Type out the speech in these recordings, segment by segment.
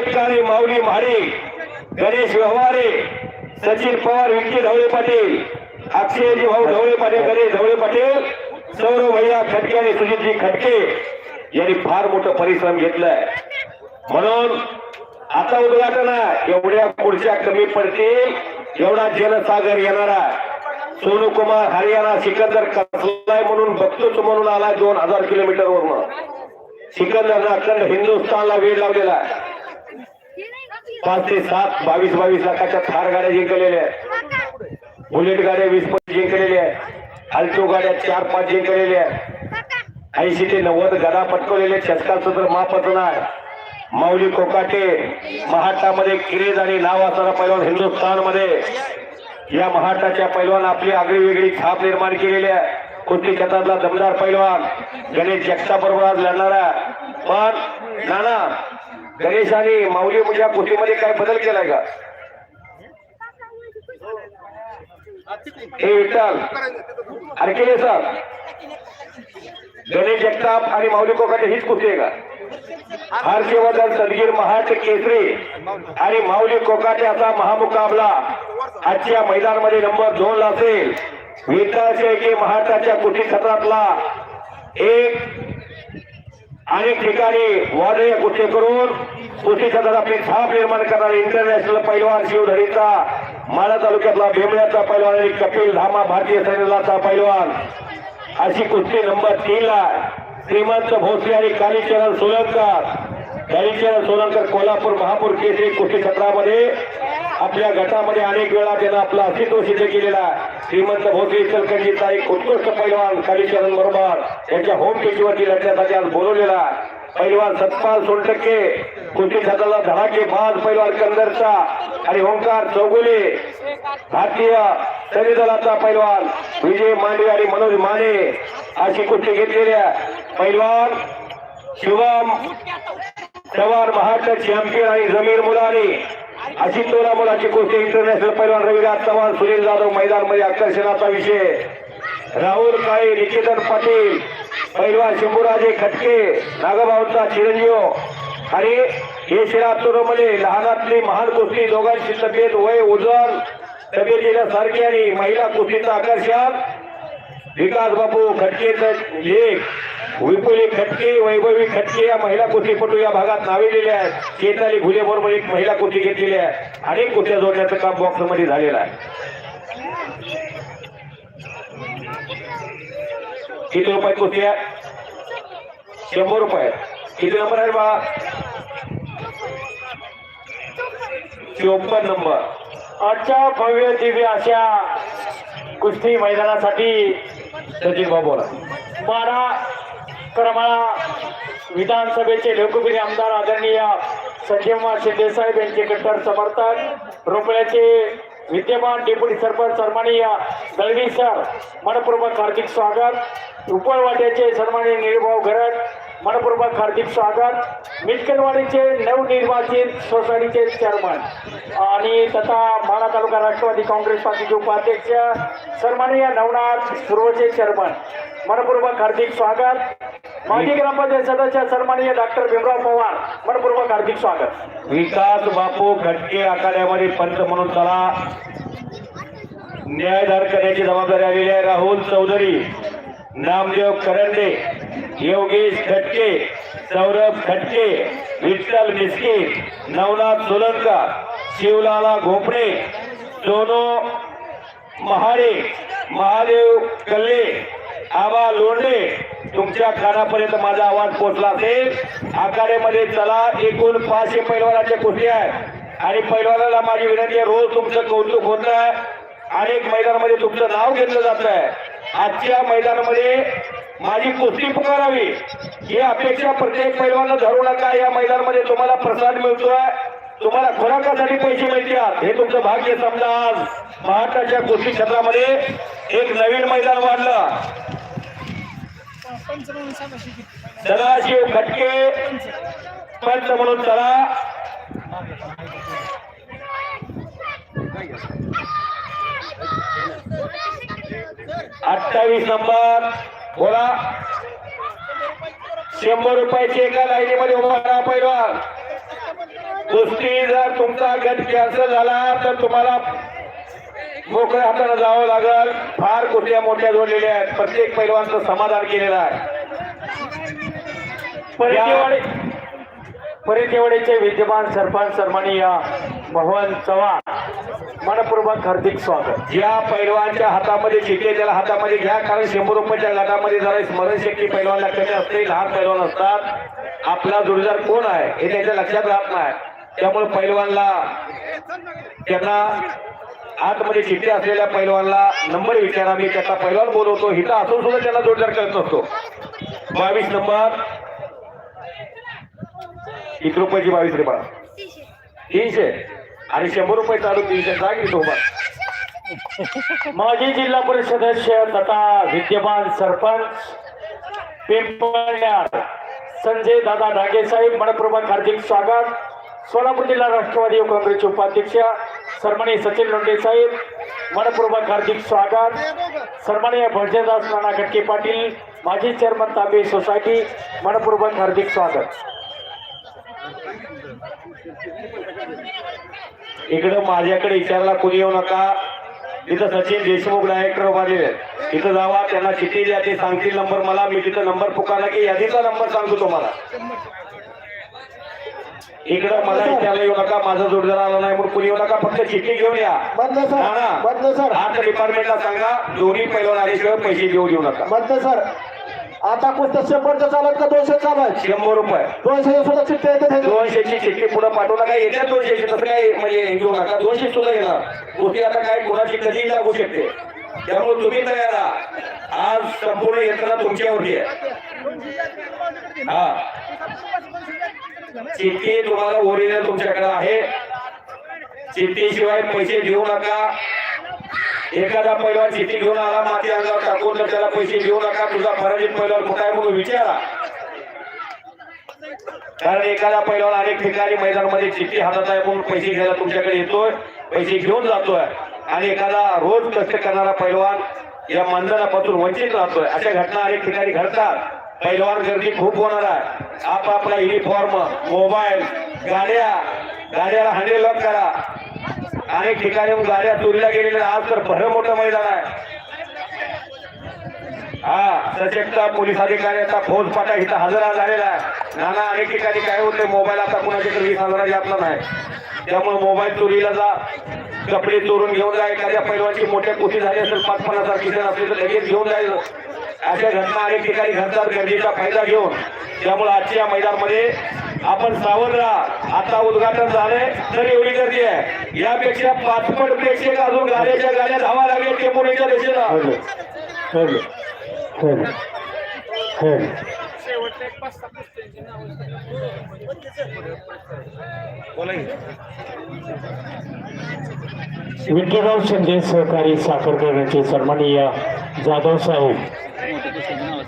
काळे माऊली म्हाडे गणेश व्यवहारे सचिन पवार विक्की ढवळे पाटील अक्षयजी भाऊ ढवळे पाटील गणेश ढवळे पाटील सौरव भैया खटके आणि सुजितजी खटके यांनी फार मोठं परिश्रम घेतलाय. म्हणून आता उद्घाटन आहे. एवढ्या पुढच्या कमी पडतील एवढा जनसागर येणारा सोनू कुमार हरियाणा सिकंदर कसलाय म्हणून बघतोच म्हणून आलाय दोन हजार किलोमीटर वरून सिकंदरनं अखंड हिंदुस्थानला वेळ लावलेला आहे. पाच ते सात बावीस बावीस लाखाच्या थार गाड्या जिंकलेल्या आहेत. बुलेट गाड्या वीस पंचवीस जिंकलेल्या आहेत. अल्टो गाड्या चार पाच जिंकलेल्या आहेत. ऐंशी ते नव्वद गदा पटकवलेल्या शतकाचं तर मापच नाही माऊली कोकाटे महाटामध्ये किरेज आणि नाव असणारा पैलवान हिंदुस्थानमध्ये या महाटाच्या पैलवान आपली आगळी वेगळी छाप निर्माण केलेली आहे. कुस्ती क्षेत्रातला दमदार पैलवान? गणेश जगता बरोबर आज लढणारा पण नाना गणेश आणि माऊली म्हणजे या काय बदल केलाय का? हे विठ्ठल अरे केले सर. गणेश जगताप आणि माऊली कोकाटे हीच कुस्ती आहे का? हर्षवर्धन सदगीर महाट केसरी आणि माऊली कोकाटे असा महामुकाबला आजच्या मैदानमध्ये नंबर दोन ला असेल. विठ्ठल की महाराष्ट्राच्या कुस्ती क्षेत्रातला एक अनेक ठिकाणी वादळी कुस्ती करून कुस्ती आपली छाप निर्माण करणारे इंटरनॅशनल पैलवान शिवधरीचा माळा तालुक्यातला भेमळ्याचा पैलवान आणि कपिल धामा भारतीय सैन्याचा पैलवान. अशी कुस्ती नंबर तीन ला श्रीमंत भोसले आणि कालीचरण सोलंकर. कालीचरण सोलंकर कोल्हापूर महापूर केसरी कुस्ती क्षेत्रामध्ये आपल्या गटामध्ये अनेक वेळा त्यांना आपला अस्तित्व सिद्ध केलेला आहे. श्रीमंत भोसले इचलकरजीचा एक उत्कृष्ट पैलवान कालीचरण बरोबर यांच्या होम पिचवरती लढण्यासाठी आज बोलवलेला पैलवान सत्पाल सोनटक्के कुस्ती खात्याला धडाके बाज पैलवान कंदरचा आणि ओंकार चौगुले भारतीय सैन्य दलाचा पैलवान विजय मांडवे आणि मनोज माने अशी कुस्ती घेतलेल्या पैलवान शिवम चव्हाण महाराष्ट्र चॅम्पियन आणि जमीर मुलानी अशी तोला मुलाची कुस्ती इंटरनॅशनल पैलवान रविराज चव्हाण सुनील जाधव मैदानमध्ये आकर्षणाचा विषय. राहुल काळे निकेतन पाटील पैलवान शंभूराजे खटके नागभाऊचा चिरंजीव. आणि हे शिरातुरमध्ये लहानातली महान कुस्ती दोघांची तब्येत वय ओझर तब्येतीला सारखी आणि महिला कुस्तीचं आकर्षण. विकास बापू खटकेचं लेख. विपुली खटके वैभवी खटके या महिला कुस्तीपटू या भागात नाविलेले आहेत. चेताली घुले बरोबर एक महिला कुस्ती घेतलेली आहे. अनेक कुस्त्या जोडण्याचं काम बॉक्समध्ये झालेलं आहे. किती रुपये कुस्ती आहे? शंभर रुपये. किती नंबर आहे बा? चोपन्न नंबर. आजच्या भव्य दिव्य अशा कुस्ती मैदानासाठी सचिन बाबू बारा करमाळा विधानसभेचे लोकप्रिय आमदार आदरणीय संजयकुमार शिंदे साहेब यांचे कट्टर समर्थक रोपळ्याचे विद्यमान डेप्युटी सरपंच सन्माननीय दळवी सर मनपूर्वक हार्दिक स्वागत. उपळवाट्याचे सन्माननीय निळभाऊ घरट मनपूर्वक हार्दिक स्वागत. मिटकलवाडीचे नवनिर्वाचित सोसायटीचे चेअरमन आणि तथा माडा तालुका राष्ट्रवादी काँग्रेस पार्टीचे उपाध्यक्ष सन्माननीय नवनाथ सुरवचे चेअरमन. मनपूर्वक हार्दिक स्वागत. माजी ग्रामपंचायत सदस्य सन्माननीय डॉक्टर भीमराव पवार मनपूर्वक हार्दिक स्वागत. विकास बापू घटके आखाड्यामध्ये पंच म्हणून त्याला न्यायधार करण्याची जबाबदारी आलेली आहे राहुल चौधरी. नामदेव करंडे योगेश खटके सौरभ खटके विठ्ठल मिस्के नवनाथ सोलंका शिवलाला घोपडे सोनो महाडे महादेव कल्ले आबा लोंढे तुमच्या कानापर्यंत माझा आवाज पोहोचला असेल. आकारेमध्ये चला एकूण पाचशे पैलवानाच्या कुस्ती आहेत. आणि पैलवानाला माझी विनंती आहे रोज तुमचं कौतुक होत आहे अनेक मैदानामध्ये तुमचं नाव घेतलं जात आहे. आजच्या मैदानामध्ये माझी कुस्ती पुकारावी. ही अपेक्षा प्रत्येक पैलवानं धरू नका. या मैदानामध्ये तुम्हाला प्रसाद मिळतोय. तुम्हाला खुराकासाठी पैसे मिळतात. हे तुमचं भाग्य समजा आज महाराष्ट्राच्या कुस्ती क्षेत्रामध्ये एक नवीन मैदान वाढलं. सदाशिव खटके पंच म्हणून चला. अठ्ठावीस नंबर बोला. शंभर रुपयाची एका लाईनीमध्ये उभा राहा पैलवान कुस्ती जर तुमचा गट कॅन्सल झाला तर तुम्हाला मोकळ्या हाताने जावं लागल. फार कुस्त्या मोठ्या जोडलेल्या आहेत. प्रत्येक पैलवानचं समाधान केलेलं आहे. परितेवाडी परितेवाडीचे विद्यमान सरपंच सन्माननीय मोहन चव्हाण मनपूर्वक हार्दिक स्वागत. ज्या पैलवानच्या हातामध्ये शिके त्याला हातामध्ये घ्या कारण शंभर रुपयाच्या गटामध्ये जरा स्मरणशक्ती पैलवानला कमी असते. लहान पैलवान असतात. आपला जोडीदार कोण आहे हे त्यांच्या लक्षात राहत नाही. त्यामुळे पैलवानला त्यांना आतमध्ये चिठ्ठी असलेल्या पैलवानला नंबर विचारा मी त्याचा पैलवान बोलवतो. हिता असून सुद्धा त्याला जोडदार करत नसतो. बावीस नंबर. एक रुपयाची बावीस रे बाळा. तीनशे. आणि शंभर रुपये चालू तीनशे जागी सोबत माजी जिल्हा परिषद सदस्य तथा विद्यमान सरपंच पिंपळण्यात संजय दादा ढागे साहेब मनपूर्वक हार्दिक स्वागत. सोलापूर जिल्हा राष्ट्रवादी काँग्रेसचे उपाध्यक्ष सन्माननीय सचिन लोंढे साहेब मनपूर्वक हार्दिक स्वागत. सन्माननीय भजनदास नाना गटके पाटील माजी चेअरमन तांबे सोसायटी मनपूर्वक हार्दिक स्वागत. इकडं माझ्याकडे विचारला कोणी येऊ नका. इथं सचिन देशमुख डायरेक्टर उभारलेले आहेत. तिथं जावा त्यांना किती द्या ते सांगतील नंबर मला. मी तिथं नंबर पुकारला की यादीचा नंबर सांगतो तुम्हाला. इकडं मला विचारला येऊ नका माझा जोडदार आला नाही म्हणून कोणी येऊ नका फक्त चिठ्ठी घेऊन या. बदले सर. बदले सर. आठ डिपार्टमेंटला सांगा दोन्ही पैलवान आल्याशिवाय पैसे देऊ देऊ नका. बदले सर. आता कुठं शंभरचं चालत का दोनशे चालत? शंभर रुपये. दोनशे सुद्धा चिठ्ठी येते त्याची. दोनशेची चिठ्ठी पुढे पाठवू नका येत्या दोनशेची तसं काय म्हणजे घेऊ नका. दोनशे सुद्धा येणार. गोष्टी आता काय कोणाची कधीही लागू शकते. त्यामुळे तुम्ही तयार राहा. आज संपूर्ण यंत्रणा तुमच्यावरती आहे. हा. चिठ्ठी तुम्हाला ओरिजिनल तुमच्याकडे आहे. चिठ्ठीशिवाय पैसे देऊ नका. एखादा पहिला चिठ्ठी घेऊन आला माती अंगावर टाकून तर त्याला पैसे देऊ नका. तुझा मराठीत पहिल्यावर कुठं आहे म्हणून विचारा. कारण एखादा पैलवान अनेक ठिकाणी मैदानामध्ये चिठ्ठी हातात आहे म्हणून पैसे घ्यायला तुमच्याकडे येतोय पैसे घेऊन जातोय. आणि एखादा रोज कष्ट करणारा पैलवान या मानधनापासून वंचित राहतोय. अशा घटना अनेक ठिकाणी घडतात. पैलवान गर्दी खूप होणार आहे. आपापला युनिफॉर्म मोबाईल गाड्या गाड्याला हंडे लॉक करा. अनेक ठिकाणी गाड्या चोरीला गेलेल्या आज तर भर मोठं मैदान आहे. हा सशक्त पोलीस अधिकाऱ्याचा फौज पाटा इथं हजर झालेला आहे. नाना अनेक ठिकाणी काय होते मोबाईल आता कुणाच्याकडे वीस हजाराच्या आपला नाही. त्यामुळे मोबाईल चोरीला जा. कपडे चोरून घेऊन जा. एखाद्या पैलवानची मोठ्या कुशी झाली असेल पाच पन्नास हजार किसान असले तर लगेच घेऊन जायचं अशा घटना अनेक ठिकाणी घडतात. गर्दीचा फायदा घेऊन. त्यामुळे आजच्या मैदानामध्ये आपण सावध राहा आता उद्घाटन झालंय. तर एवढी गर्दी आहे. यापेक्षा पाचपट प्रेक्षक अजून गाड्याच्या गाड्या धावा लागेल पुण्याच्या दिशेला विठ्ठलराव शिंदे सहकारी साखर करण्याचे सन्माननीय जाधव साहेब.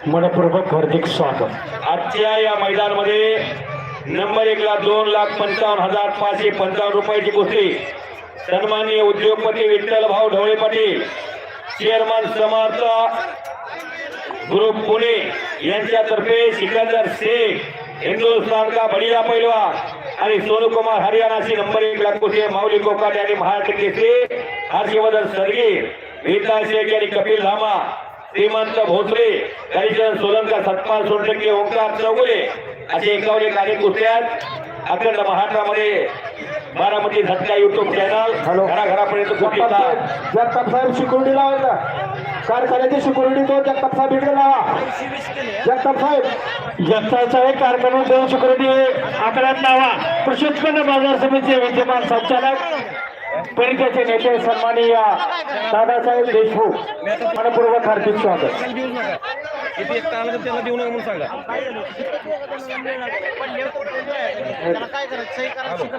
मनपूर्वक हार्दिक स्वागत. आजच्या या मैदानामध्ये नंबर एक ला दोन लाख पंचावन्न हजार पाचशे पंचावन्न रुपयाची कुस्ती. सन्माननीय उद्योगपती विठ्ठल भाऊ ढवळे पाटील चेअरमन समर्थ ग्रुप पुणे यांच्यातर्फे सिकंदर शेख हिंदुस्थान का बडीला पैलवान आणि सोनू कुमार हरियाणाची नंबर एक ला कुस्ती माऊली कोकाटे आणि महाराष्ट्र केसरी हर्षवर्धन सरगीर विठ्ठल शेख आणि कपिल धामा. श्रीमंत भोसले काहीजण सोलंका सतपाल सोनटक्के ओंकार चौगुले असे एकावर एक अनेक कुस्त्यात अखंड महाराष्ट्रामध्ये बारामती झटका युट्यूब चॅनल हॅलो. घराघरापर्यंत जगताप साहेब सिक्युरिटी लावायचा कारखान्याची सिक्युरिटी तो जगताप साहेब इकडे लावा. जगताप साहेब. जगताप साहेब कारखाना देऊ सिक्युरिटी आकड्यात लावा. कृषी उत्पन्न बाजार समितीचे विद्यमान संचालक परिषदेचे नेते सन्माननीय दादासाहेब देशमुख मनपूर्वक हार्दिक स्वागत. सांगा